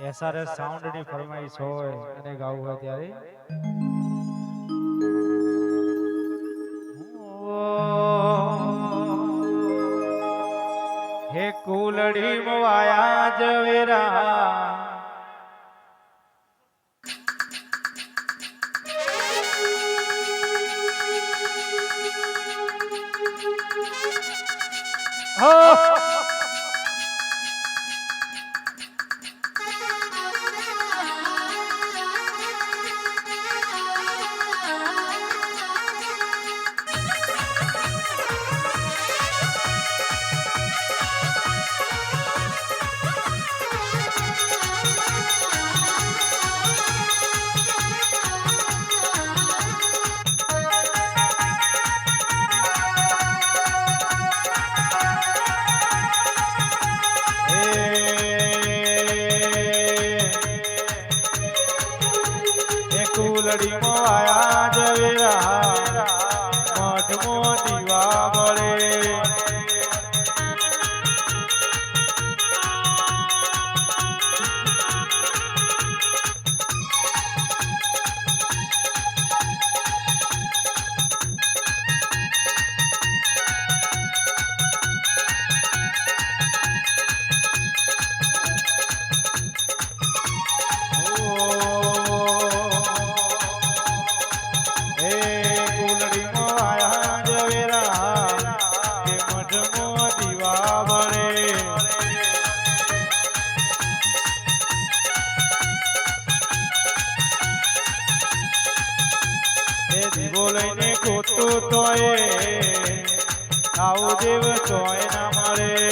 એસઆરએસ સાઉન્ડની ફરમાઈશ હોય અને ગાવું હોય ત્યારે. હે કુલડી મવાયા જવેરા હો! મઢમો દીવા મળે. મઠમો દીવા મળે. એ દીવો લઈને ખોટું તોય આવું દેવ તોય ના મળે.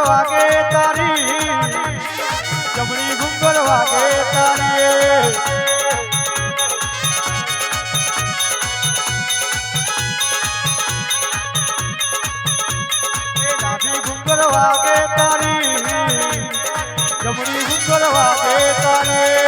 ઘૂંઘર વાગે તારી. જમણી ઘૂંઘર વાગે તારી વાગે તારી. જમણી સુંદર વાગે તારી